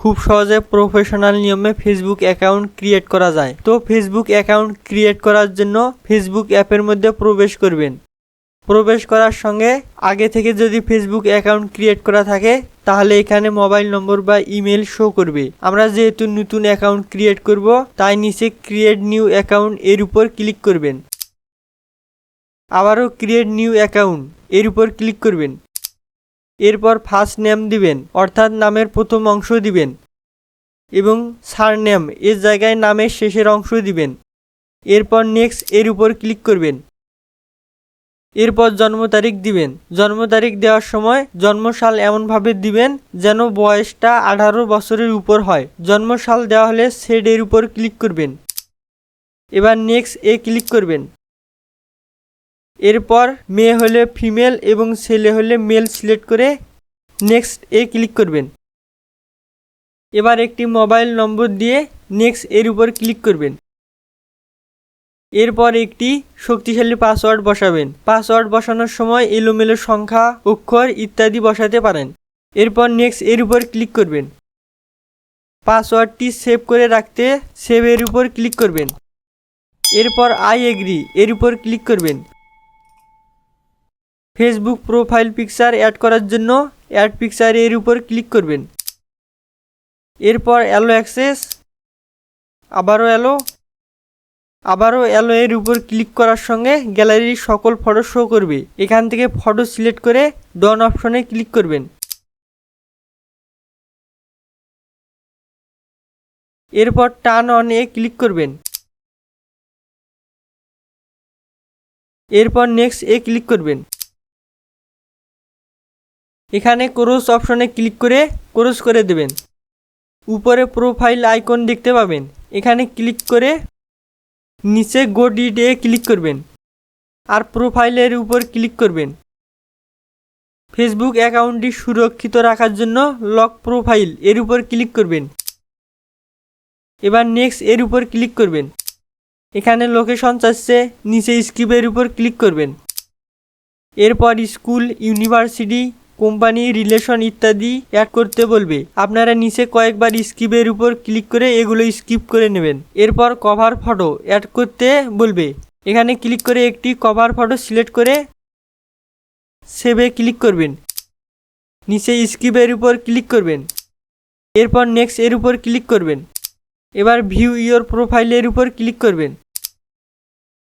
খুব সহজে প্রফেশনাল নিয়মে ফেসবুক অ্যাকাউন্ট ক্রিয়েট করা যায়। তো ফেসবুক অ্যাকাউন্ট ক্রিয়েট করার জন্য ফেসবুক অ্যাপের মধ্যে প্রবেশ করবেন। প্রবেশ করার সঙ্গে আগে থেকে যদি ফেসবুক অ্যাকাউন্ট ক্রিয়েট করা থাকে, তাহলে এখানে মোবাইল নম্বর বা ইমেল শো করবে। আমরা যেহেতু নতুন অ্যাকাউন্ট ক্রিয়েট করব, তাই নিচে ক্রিয়েট নিউ অ্যাকাউন্ট এর উপর ক্লিক করবেন। আবারও ক্রিয়েট নিউ অ্যাকাউন্ট এর উপর ক্লিক করবেন। এরপর ফার্স্ট নেম দিবেন, অর্থাৎ নামের প্রথম অংশ দিবেন, এবং সার নেম এর জায়গায় নামের শেষের অংশ দিবেন। এরপর নেক্সট এর উপর ক্লিক করবেন। এরপর জন্ম তারিখ দিবেন। জন্ম তারিখ দেওয়ার সময় জন্মসাল এমনভাবে দিবেন যেন বয়সটা আঠারো বছরের উপর হয়। জন্মসাল দেওয়া হলে সেড এর উপর ক্লিক করবেন। এবার নেক্সট এ ক্লিক করবেন। এরপর মেয়ে হলে ফিমেল এবং ছেলে হলে মেল সিলেক্ট করে নেক্সট এ ক্লিক করবেন। এবার একটি মোবাইল নম্বর দিয়ে নেক্সট এর উপর ক্লিক করবেন। এরপর একটি শক্তিশালী পাসওয়ার্ড বসাবেন। পাসওয়ার্ড বসানোর সময় এলোমেলো সংখ্যা, অক্ষর ইত্যাদি বসাতে পারেন। এরপর নেক্সট এর উপর ক্লিক করবেন। পাসওয়ার্ডটি সেভ করে রাখতে সেভ এর উপর ক্লিক করবেন। এরপর আই এগ্রি এর উপর ক্লিক করবেন। ফেসবুক প্রোফাইল পিকচার অ্যাড করার জন্য অ্যাড পিকচার এর উপর ক্লিক করবেন। এরপর অ্যালো অ্যাক্সেস আবারও অ্যালো আবারও অ্যালো এর উপর ক্লিক করার সঙ্গে গ্যালারির সকল ফটো শো করবে। এখান থেকে ফটো সিলেক্ট করে ডন অপশনে ক্লিক করবেন। এরপর টার্ন অন এ ক্লিক করবেন। এরপর নেক্সট এ ক্লিক করবেন। এখানে ক্রোস অপশনে ক্লিক করে ক্রোস করে দেবেন। উপরে প্রোফাইল আইকন দেখতে পাবেন। এখানে ক্লিক করে নিচে গো ডিটে ক্লিক করবেন। আর প্রোফাইলের উপর ক্লিক করবেন। ফেসবুক অ্যাকাউন্টটি সুরক্ষিত রাখার জন্য লক প্রোফাইল এর উপর ক্লিক করবেন। এবার নেক্সট এর উপর ক্লিক করবেন। এখানে লোকেশন চাচ্ছে নিচে স্কিপের উপর ক্লিক করবেন। এরপর স্কুল ইউনিভার্সিটি কোম্পানি, রিলেশন ইত্যাদি অ্যাড করতে বলবে। আপনারা নিচে কয়েকবার স্কিপের উপর ক্লিক করে এগুলো স্কিপ করে নেবেন। এরপর কভার ফটো অ্যাড করতে বলবে। এখানে ক্লিক করে একটি কভার ফটো সিলেক্ট করে সেভে ক্লিক করবেন। নিচে স্কিপের উপর ক্লিক করবেন। এরপর নেক্সট এর উপর ক্লিক করবেন। এবার ভিউ ইওর প্রোফাইলের উপর ক্লিক করবেন।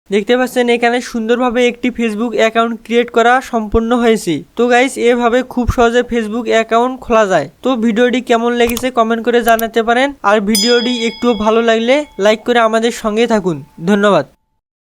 দেখতে পাচ্ছেন, এখানে সুন্দরভাবে একটি ফেসবুক অ্যাকাউন্ট ক্রিয়েট করা সম্পন্ন হয়েছে। তো গাইস এভাবে খুব সহজে ফেসবুক অ্যাকাউন্ট খোলা যায়। তো ভিডিওটি কেমন লেগেছে কমেন্ট করে জানাতে পারেন। আর ভিডিওটি একটু ভালো লাগলে লাইক করে আমাদের সঙ্গে থাকুন। ধন্যবাদ।